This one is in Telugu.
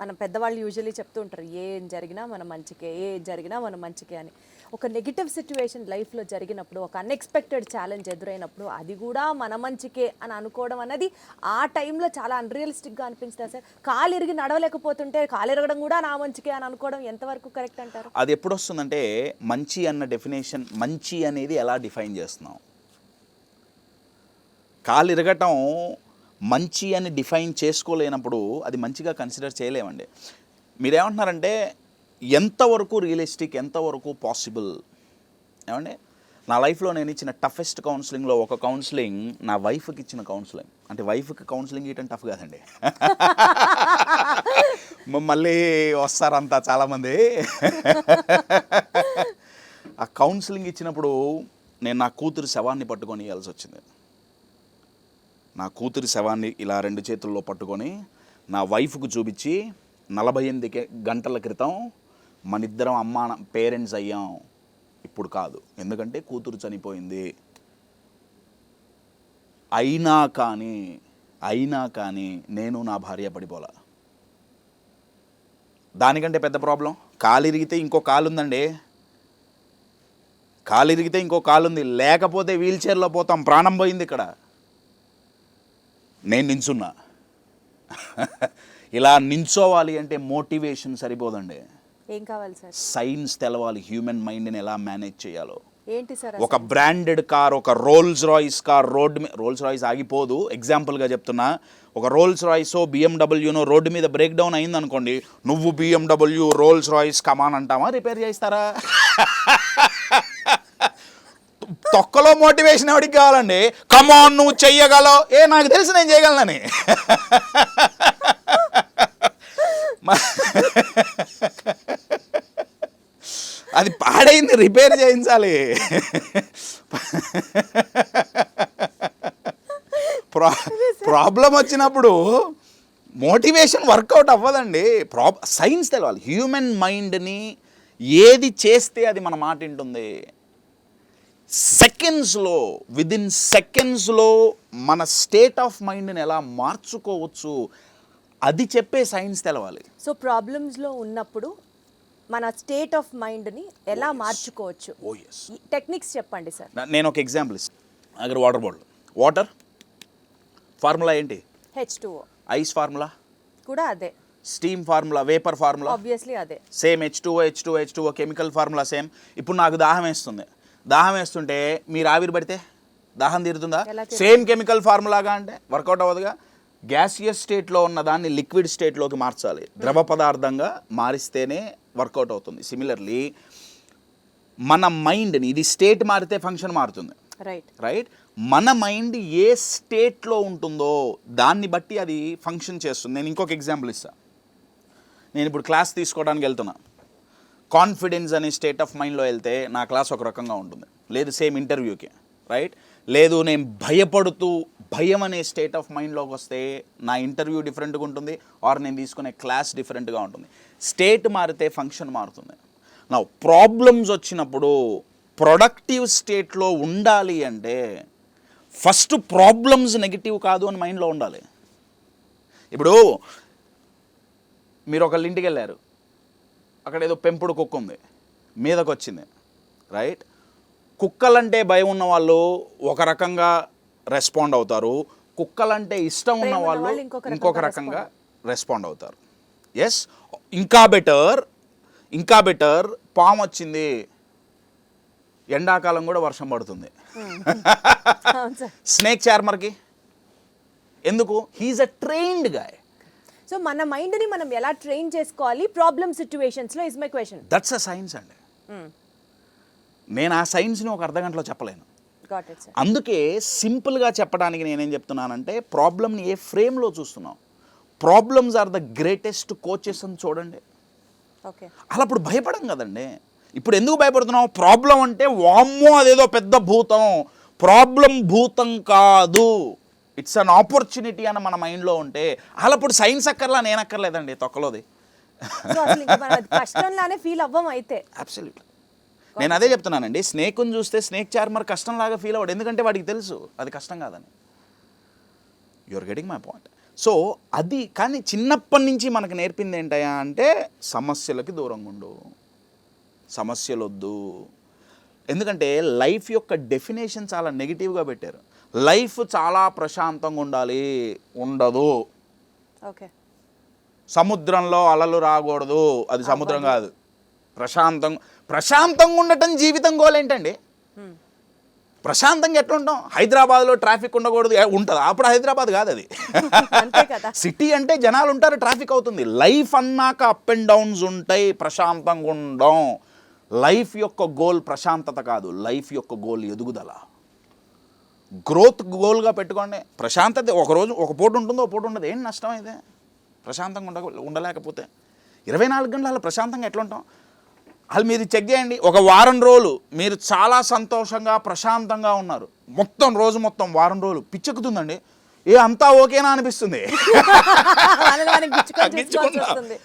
మన పెద్దవాళ్ళు యూజువల్లీ చెప్తూ ఉంటారు ఏం జరిగినా మన మంచికే ఏ జరిగినా మన మంచికే అని. ఒక నెగిటివ్ సిచ్యువేషన్ లైఫ్లో జరిగినప్పుడు ఒక అన్ఎక్స్పెక్టెడ్ ఛాలెంజ్ ఎదురైనప్పుడు అది కూడా మన మంచికే అని అనుకోవడం అనేది ఆ టైంలో చాలా అన్రియలిస్టిక్గా అనిపించింది సార్. కాలు ఇరిగి నడవలేకపోతుంటే కాలు ఇరగడం కూడా నా మంచికే అని అనుకోవడం ఎంతవరకు కరెక్ట్ అంటారు? అది ఎప్పుడు వస్తుందంటే మంచి అన్న డెఫినేషన్ మంచి అనేది ఎలా డిఫైన్ చేస్తున్నాం కాలు ఇరగటం మంచి అని డిఫైన్ చేసుకోలేనప్పుడు అది మంచిగా కన్సిడర్ చేయలేమండి. మీరేమంటున్నారంటే ఎంతవరకు రియలిస్టిక్ ఎంతవరకు పాసిబుల్ ఏమండి? నా లైఫ్లో నేను ఇచ్చిన టఫెస్ట్ కౌన్సిలింగ్లో ఒక కౌన్సిలింగ్ నా వైఫ్కి ఇచ్చిన కౌన్సిలింగ్ అంటే వైఫ్కి కౌన్సిలింగ్ ఇవ్వటం టఫ్ కాదండి. మళ్ళీ వస్తారంతా చాలామంది. ఆ కౌన్సిలింగ్ ఇచ్చినప్పుడు నేను నా కూతురు శవాన్ని పట్టుకొని ఇవ్వాల్సి వచ్చింది. నా కూతురి శవాన్ని ఇలా రెండు చేతుల్లో పట్టుకొని నా వైఫ్కు చూపించి నలభై ఎనిమిది గంటల క్రితం మన ఇద్దరం పేరెంట్స్ అయ్యాం. ఇప్పుడు కాదు. ఎందుకంటే కూతురు చనిపోయింది. అయినా కానీ అయినా కానీ నేను నా భార్య పడిపోలా. దానికంటే పెద్ద ప్రాబ్లం. కాలు ఇరిగితే ఇంకో కాలు ఉందండి కాలు ఇరిగితే ఇంకో కాలు ఉంది లేకపోతే వీల్ చైర్లో పోతాం. ప్రాణం పోయింది ఇక్కడ. నేను నించున్నా. ఇలా నించోవాలి అంటే మోటివేషన్ సరిపోదండి. ఏం కావాలి సార్? సైన్స్ తెలవాలి హ్యూమన్ మైండ్ని ఎలా మేనేజ్ చేయాలో. ఏంటి సార్ ఒక బ్రాండెడ్ కార్ ఒక రోల్స్ రాయిస్ కార్ రోడ్ మీ రోల్స్ రాయిస్ ఆగిపోదు. ఎగ్జాంపుల్గా చెప్తున్నా ఒక రోల్స్ రాయిస్ బిఎండబ్ల్యూనో రోడ్డు మీద బ్రేక్ డౌన్ అయింది అనుకోండి నువ్వు BMW Rolls Royce come on అంటామా రిపేర్ చేస్తారా తొక్కలో మోటివేషన్ ఎవడికి కావాలండి? కమాన్ నువ్వు చెయ్యగలవు. ఏ నాకు తెలిసి నేను చేయగలనని. అది పాడైంది రిపేర్ చేయించాలి. ప్రా ప్రాబ్లం వచ్చినప్పుడు మోటివేషన్ వర్కౌట్ అవ్వదండి. ప్రాబ్ సైన్స్ తెలవాలి. హ్యూమన్ మైండ్ని ఏది చేస్తే అది మన మాట వింటుంది. సెకండ్స్లో విదిన్ సెకండ్స్లో మన స్టేట్ ఆఫ్ మైండ్ని ఎలా మార్చుకోవచ్చు అది చెప్పే సైన్స్ తెలవాలి. సో ప్రాబ్లమ్స్లో ఉన్నప్పుడు మన స్టేట్ ఆఫ్ మైండ్ని ఎలా మార్చుకోవచ్చు? ఓ ఎస్ టెక్నిక్స్ చెప్పండి సార్ నేను ఒక ఎగ్జాంపుల్ ఇస్తాను దగ్గర వాటర్ బాటిల్ వాటర్ ఫార్ములా ఏంటి? హెచ్ టూ ఐస్ ఫార్ములా కూడా అదే. Steam formula vapour formula obviously అదే. Same H two H two H two chemical formula same ఇప్పుడు నాకు దాహం వేస్తుంది. దాహం వేస్తుంటే మీరు ఆవిరి పడితే దాహం తీరుతుందా? సేమ్ కెమికల్ ఫార్ములాగా అంటే వర్కౌట్ అవ్వదుగా. గ్యాసియస్ స్టేట్లో ఉన్న దాన్ని లిక్విడ్ స్టేట్లోకి మార్చాలి. ద్రవ పదార్థంగా మారిస్తేనే వర్కౌట్ అవుతుంది. సిమిలర్లీ మన మైండ్ని ఇది స్టేట్ మారితే ఫంక్షన్ మారుతుంది. రైట్ రైట్ మన మైండ్ ఏ స్టేట్లో ఉంటుందో దాన్ని బట్టి అది ఫంక్షన్ చేస్తుంది. నేను ఇంకొక ఎగ్జాంపుల్ ఇస్తాను నేను ఇప్పుడు క్లాస్ తీసుకోవడానికి వెళ్తున్నా. కాన్ఫిడెన్స్ అనే స్టేట్ ఆఫ్ మైండ్లో వెళ్తే నా క్లాస్ ఒక రకంగా ఉంటుంది. లేదు సేమ్ ఇంటర్వ్యూకి రైట్ లేదు నేను భయపడుతూ భయం అనే స్టేట్ ఆఫ్ మైండ్లోకి వస్తే నా ఇంటర్వ్యూ డిఫరెంట్గా ఉంటుంది ఆర్ నేను తీసుకునే క్లాస్ డిఫరెంట్గా ఉంటుంది. స్టేట్ మారితే ఫంక్షన్ మారుతుంది. నా ప్రాబ్లమ్స్ వచ్చినప్పుడు ప్రొడక్టివ్ స్టేట్లో ఉండాలి అంటే ఫస్ట్ ప్రాబ్లమ్స్ నెగిటివ్ కాదు అని మైండ్లో ఉండాలి. ఇప్పుడు మీరు ఒకళ్ళ ఇంటికి వెళ్ళారు. అక్కడ ఏదో పెంపుడు కుక్క ఉంది. మీదకి వచ్చింది రైట్ కుక్కలంటే భయం ఉన్న వాళ్ళు ఒక రకంగా రెస్పాండ్ అవుతారు. కుక్కలంటే ఇష్టం ఉన్న వాళ్ళు ఇంకొక రకంగా రెస్పాండ్ అవుతారు. ఎస్ ఇంకా బెటర్ ఇంకా బెటర్ పాము వచ్చింది. ఎండాకాలం కూడా వర్షం పడుతుంది. సార్. స్నేక్ చార్మర్కి ఎందుకు? He is a trained guy so మన మైండ్ని మనం ఎలా ట్రైన్ చేసుకోవాలి? ప్రాబ్లమ్ సిచ్యువేషన్స్లో is my question that's a science అండి. నేను ఆ సైన్స్ని ఒక అర్ధ గంటలో చెప్పలేను. అందుకే సింపుల్గా చెప్పడానికి నేనేం చెప్తున్నానంటే ప్రాబ్లమ్ని ఏ ఫ్రేమ్లో చూస్తున్నాం problems are the greatest coaches అని చూడండి. ఓకే అలా అప్పుడు భయపడం కదండి. ఇప్పుడు ఎందుకు భయపడుతున్నాం ప్రాబ్లం అంటే వామ్మో అదేదో పెద్ద భూతం. ప్రాబ్లం భూతం కాదు. ఇట్స్ అన్ ఆపర్చునిటీ అని మన మైండ్లో ఉంటే అలా అప్పుడు సైన్స్ అక్కర్లా నేను అక్కర్లేదండి తొక్కలోది. కష్టంలానే ఫీల్ అవ్వం అయితే. అబ్సల్యూట్ నేను అదే చెప్తున్నానండి స్నేక్ని చూస్తే స్నేక్ చార్మర్ కష్టంలాగా ఫీల్ అవ్వడు ఎందుకంటే వాడికి తెలుసు అది కష్టం కాదని. Your getting my point so అది కానీ చిన్నప్పటి నుంచి మనకు నేర్పింది ఏంటయ్యా అంటే సమస్యలకి దూరంగా ఉండు. సమస్యలు వద్దు ఎందుకంటే లైఫ్ యొక్క డెఫినేషన్ చాలా నెగిటివ్గా పెట్టారు. లైఫ్ చాలా ప్రశాంతంగా ఉండాలి. ఉండదు. ఓకే. సముద్రంలో అలలు రాకూడదు. అది సముద్రం కాదు. ప్రశాంతం ప్రశాంతంగా ఉండటం జీవితం గోల్ ఏంటండి? ప్రశాంతంగా ఎట్లా ఉంటాం? హైదరాబాద్లో ట్రాఫిక్ ఉండకూడదు. ఉంటుంది? అప్పుడు హైదరాబాద్ కాదు అది. సిటీ అంటే జనాలు ఉంటారు ట్రాఫిక్ అవుతుంది. లైఫ్ అన్నాక అప్ అండ్ డౌన్స్ ఉంటాయి ప్రశాంతంగా ఉండం. లైఫ్ యొక్క గోల్ ప్రశాంతత కాదు. లైఫ్ యొక్క గోల్ ఎదుగుదల. గ్రోత్ గోల్గా పెట్టుకోండి. ప్రశాంతత ఒక రోజు ఒక పూట ఉంటుందో ఒక పూట ఉండదు. ఏం నష్టం అయితే ప్రశాంతంగా ఉండ ఉండలేకపోతే. ఇరవై నాలుగు గంటలు అలా ప్రశాంతంగా ఎట్లా ఉంటాం వాళ్ళు మీరు చెక్ చేయండి. ఒక వారం రోజులు మీరు చాలా సంతోషంగా ప్రశాంతంగా ఉన్నారు. మొత్తం రోజు మొత్తం వారం రోజులు పిచ్చెక్కుతుందండి. ఏ అంతా ఓకేనా అనిపిస్తుంది?